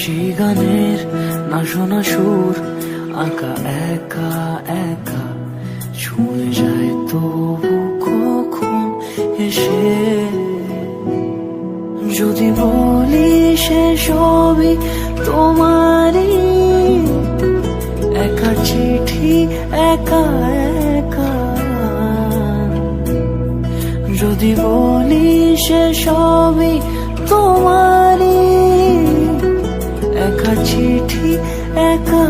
সেই গানের, না শোনা সুর, আঁকা, একা একা। ছুঁয়ে যায় তবু কখন এসে যদি বলি সে সবই তোমারই, একা চিঠি, একা একা। যদি বলি সে সবই তোমারই একা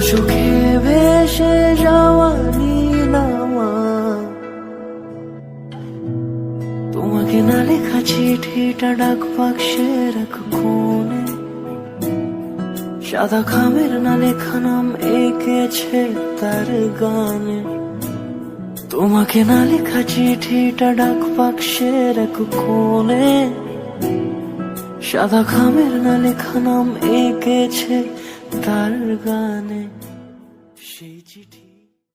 চোখে ভেসে যাওয়া নীলামা তোমাকে না লেখা চিঠিটা ডাক বাক্সের এক কোণে সাদা খামের না লেখা নাম এঁকেছে তার গানে। তোমাকে না লেখা চিঠিটা ডাক বাক্সের এক কোণে সাদা খামের না লেখা নাম এঁকেছে 달간에